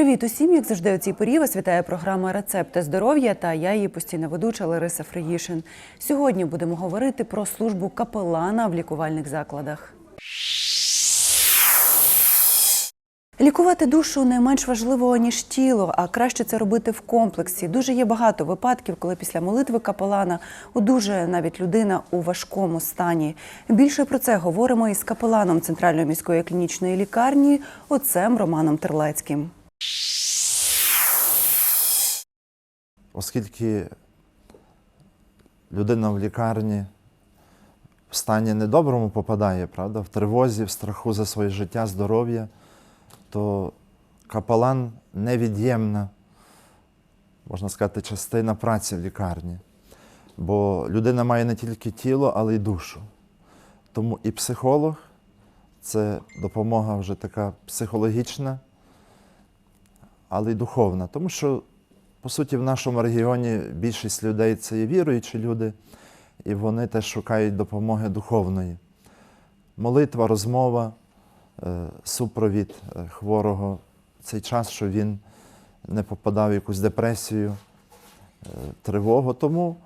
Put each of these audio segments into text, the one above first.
Привіт усім, як завжди, у цій порі вас вітає програма Рецепти здоров'я та я її постійна ведуча Лариса Фриїшин. Сьогодні будемо говорити про службу капелана в лікувальних закладах. Лікувати душу не менш важливо, ніж тіло, а краще це робити в комплексі. Дуже є багато випадків, коли після молитви капелана одужує навіть людина у важкому стані. Більше про це говоримо із капеланом Центральної міської клінічної лікарні отцем Романом Терлецьким. Оскільки людина в лікарні в стані недоброму попадає, правда, в тривозі, в страху за своє життя, здоров'я, то капелан невід'ємна, можна сказати, частина праці в лікарні. Бо людина має не тільки тіло, але й душу. Тому і психолог це допомога вже така психологічна, але й духовна. Тому що по суті, в нашому регіоні більшість людей це є віруючі люди, і вони теж шукають допомоги духовної. Молитва, розмова, е, супровід е, хворого цей час, що він не попадав в якусь депресію, е, тривогу. Тому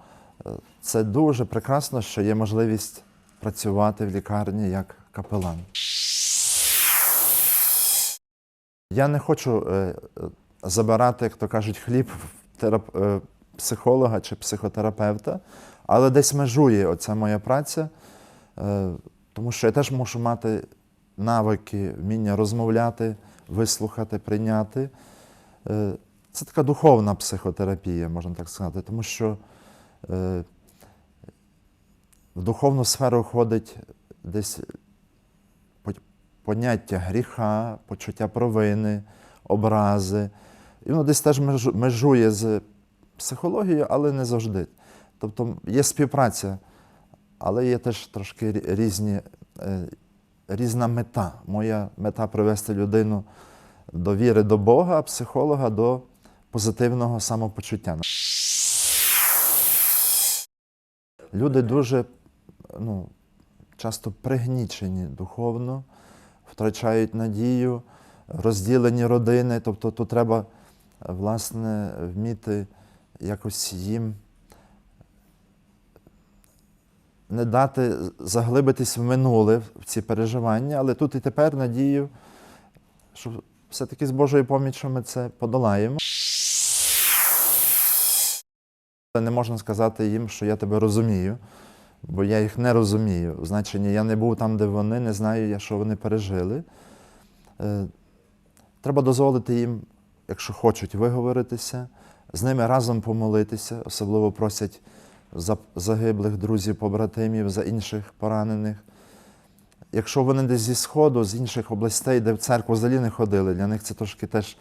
це дуже прекрасно, що є можливість працювати в лікарні як капелан. Я не хочу е, е, забирати, як то кажуть, хліб е, психолога чи психотерапевта, але десь межує оця моя праця, тому що я теж мушу мати навики, вміння розмовляти, вислухати, прийняти. Це така духовна психотерапія, можна так сказати, тому що в духовну сферу входить десь поняття гріха, почуття провини, образи. І воно десь теж межує з психологією, але не завжди. Тобто є співпраця, але є теж трошки різні, е, різна мета. Моя мета привести людину до віри до Бога, а психолога до позитивного самопочуття. Люди дуже ну, часто пригнічені духовно, втрачають надію, розділені родини. Тобто тут треба власне вміти якось їм не дати заглибитись в минуле в ці переживання, але тут і тепер надію, що все-таки з Божою поміччю ми це подолаємо. Не можна сказати їм, що я тебе розумію, бо я їх не розумію. Значення я не був там, де вони, не знаю, що вони пережили. Е, Треба дозволити їм, якщо хочуть виговоритися, з ними разом помолитися, особливо просять за загиблих друзів, побратимів, за інших поранених. Якщо вони десь зі Сходу, з інших областей, де в церкву взагалі не ходили, для них це трошки теж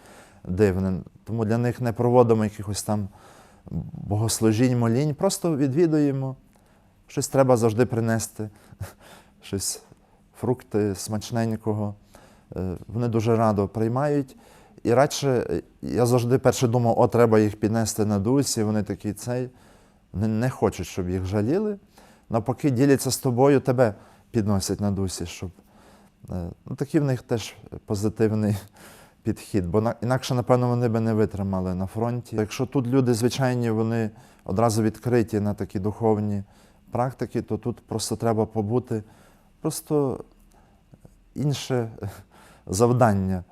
дивне. Тому для них не проводимо якихось там богослужінь, молінь, просто відвідуємо. Щось треба завжди принести, щось фрукти смачненького. Е, Вони дуже радо приймають. І радше е, я завжди перше думав, о, треба їх піднести на дусі. Вони такі цей. Вони не хочуть, щоб їх жаліли. Навпаки, діляться з тобою, тебе підносять на дусі, щоб. е, Ну, такий в них теж позитивний підхід, бо на- інакше, напевно, вони би не витримали на фронті. Якщо тут люди звичайні, вони одразу відкриті на такі духовні практики, то тут просто треба побути, просто інше завдання.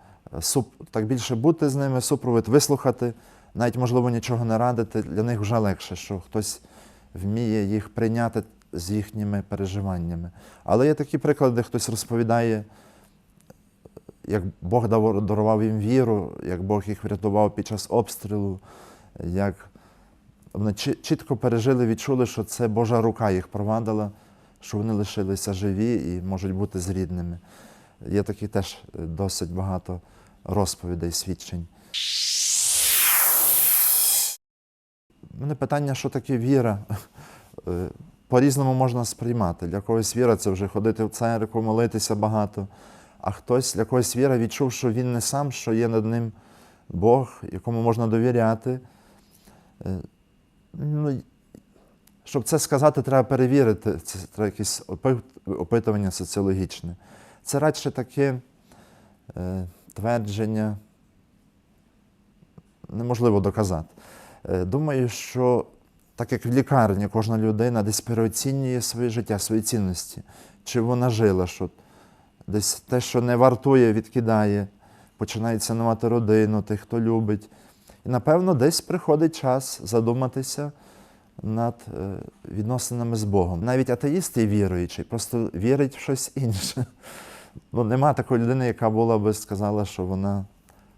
Так більше бути з ними, супровід вислухати, навіть, можливо, нічого не радити, для них вже легше, що хтось вміє їх прийняти з їхніми переживаннями. Але є такі приклади, де хтось розповідає, як Бог дарував їм віру, як Бог їх врятував під час обстрілу, як вони чітко пережили, відчули, що це Божа рука їх провадила, що вони лишилися живі і можуть бути з рідними. Є такі теж е, досить багато розповідей, свідчень. У мене питання, що таке віра? Е, По-різному можна сприймати. Для когось віра це вже ходити в церкву, молитися багато. А хтось для когось віра відчув, що він не сам, що є над ним Бог, якому можна довіряти. Ну, щоб це сказати, треба перевірити. Це треба якесь опитування соціологічне. Це радше таке е, твердження, неможливо доказати. Е, Думаю, що так як в лікарні кожна людина десь переоцінює своє життя, свої цінності, чи вона жила, що десь те, що не вартує, відкидає, починає цінувати родину, тих, хто любить. І напевно десь приходить час задуматися над е, відносинами з Богом. Навіть атеїст і віруючий, просто вірить в щось інше. Ну, нема такої людини, яка була би сказала, що вона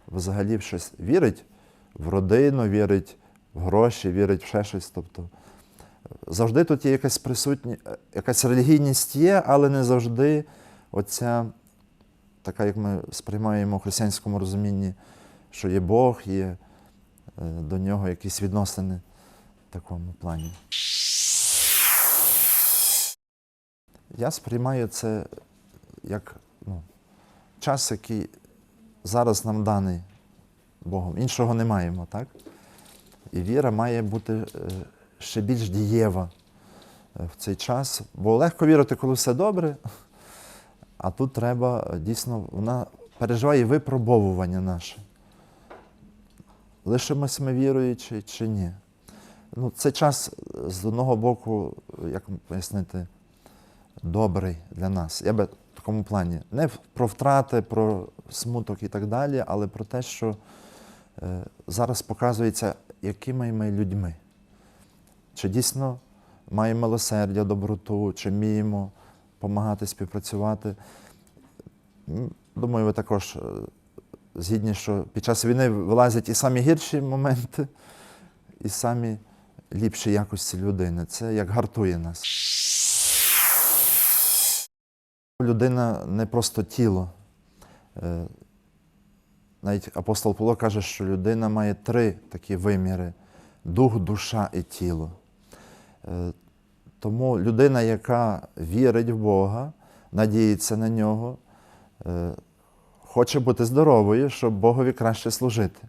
взагалі в щось вірить в родину, вірить в гроші, вірить в ще щось. Тобто завжди тут є якась присутня, якась релігійність є, але не завжди оця, така, як ми сприймаємо в християнському розумінні, що є Бог, є е, до нього якісь відносини в такому плані. Я сприймаю це як ну, час, який зараз нам даний Богом. Іншого не маємо, так? І віра має бути е, ще більш дієва е, в цей час. Бо легко вірити, коли все добре, а тут треба е, дійсно, вона переживає випробовування наше. Лишимось ми віруючи чи ні. Ну, це час е, з одного боку, як пояснити, добрий для нас. Я би в такому плані. Не про втрати, про смуток і так далі, але про те, що е, зараз показується, якими ми людьми. Чи дійсно маємо милосердя, доброту, чи вміємо допомагати, співпрацювати. Думаю, ви також е, згідні, що під час війни вилазять і самі гірші моменти, і самі ліпші якості людини. Це як гартує нас. Людина не просто тіло. Е, Навіть апостол Павло каже, що людина має три такі виміри: дух, душа і тіло. Е, Тому людина, яка вірить в Бога, надіється на нього, е, хоче бути здоровою, щоб Богові краще служити.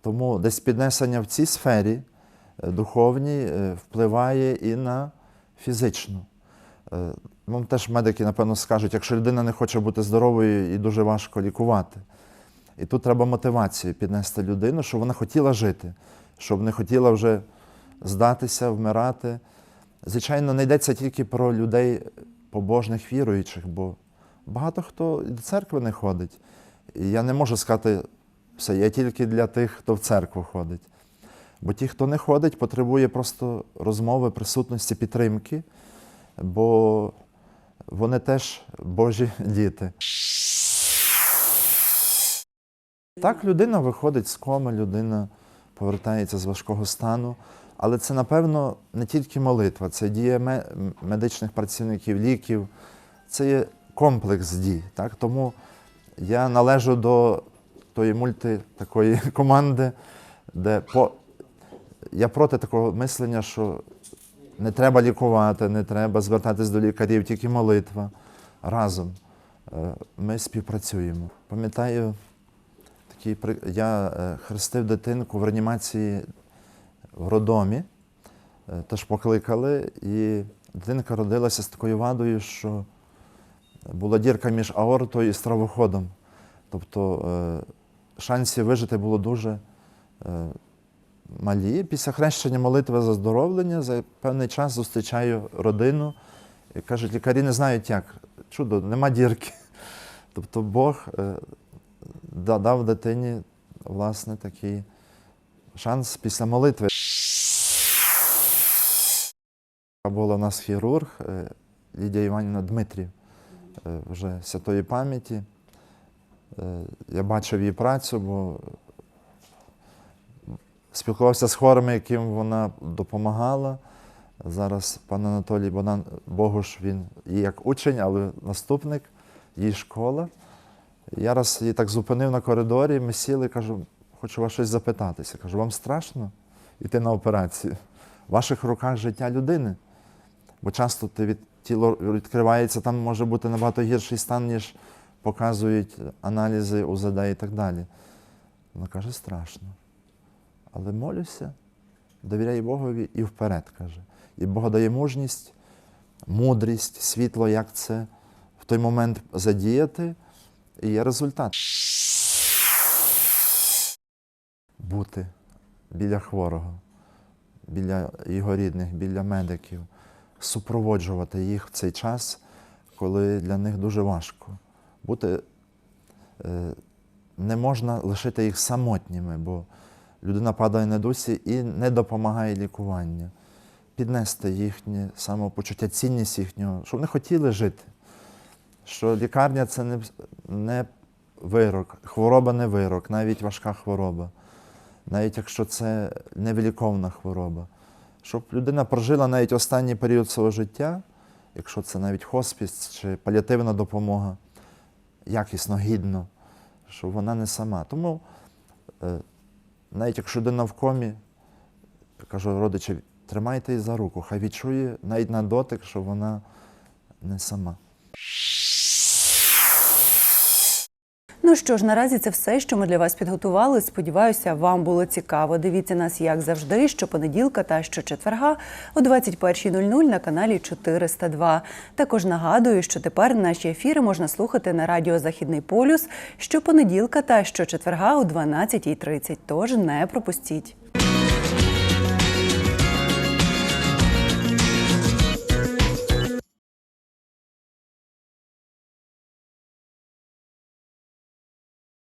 Тому десь піднесення в цій сфері е, духовній е, впливає і на фізичну. Е, Вам теж медики, напевно, скажуть, якщо людина не хоче бути здоровою, їй дуже важко лікувати. І тут треба мотивацію піднести людину, щоб вона хотіла жити, щоб не хотіла вже здатися, вмирати. Звичайно, не йдеться тільки про людей побожних віруючих, бо багато хто до церкви не ходить. І я не можу сказати, все, я тільки для тих, хто в церкву ходить. Бо ті, хто не ходить, потребує просто розмови, присутності, підтримки, бо вони теж Божі діти. Так, людина виходить з коми, людина повертається з важкого стану. Але це, напевно, не тільки молитва, це дія медичних працівників, ліків, це є комплекс дій. Так? Тому я належу до тої мульти такої команди, де по... я проти такого мислення, що не треба лікувати, не треба звертатись до лікарів, тільки молитва. Разом е, ми співпрацюємо. Пам'ятаю, такий я е, хрестив дитинку в реанімації в роддомі, е, теж покликали, і дитинка родилася з такою вадою, що була дірка між аортою і стравоходом. Тобто е, шансів вижити було дуже е, малі. Після хрещення молитви за здоровлення за певний час зустрічаю родину і кажуть, лікарі не знають як. Чудо, нема дірки. Тобто Бог е, дав дитині власне такий шанс після молитви. Була у нас хірург Лідія Іванівна Дмитрів, вже святої пам'яті. Е, Я бачив її працю, бо спілкувався з хворими, яким вона допомагала. Зараз пан Анатолій Богдан Богуш, він і як учень, але наступник, її школа. Я раз її так зупинив на коридорі, ми сіли, кажу, хочу вас щось запитатися. Кажу, вам страшно йти на операцію? В ваших руках життя людини. Бо часто ти від, тіло відкривається, там може бути набагато гірший стан, ніж показують аналізи УЗД і так далі. Вона каже, страшно. Але молюся, довіряй Богові і вперед, каже. І Бог дає мужність, мудрість, світло, як це в той момент задіяти, і є результат. бути біля хворого, біля його рідних, біля медиків, супроводжувати їх в цей час, коли для них дуже важко. Бути е, не можна лишити їх самотніми, бо людина падає на дусі і не допомагає лікування. Піднести їхнє самопочуття, цінність їхнього, щоб вони хотіли жити. Що лікарня це не, не вирок, хвороба не вирок, навіть важка хвороба, навіть якщо це невиліковна хвороба. Щоб людина прожила навіть останній період свого життя, якщо це навіть хоспіс чи паліативна допомога, якісно, гідно, що вона не сама. Тому е, навіть якщо людина в комі, кажу родичі, тримайте її за руку, хай відчує навіть на дотик, що вона не сама. Ну що ж, наразі це все, що ми для вас підготували. Сподіваюся, вам було цікаво. Дивіться нас, як завжди, щопонеділка та щочетверга о 21.00 на каналі 402. Також нагадую, що тепер наші ефіри можна слухати на радіо Західний полюс щопонеділка та щочетверга о 12.30. Тож не пропустіть.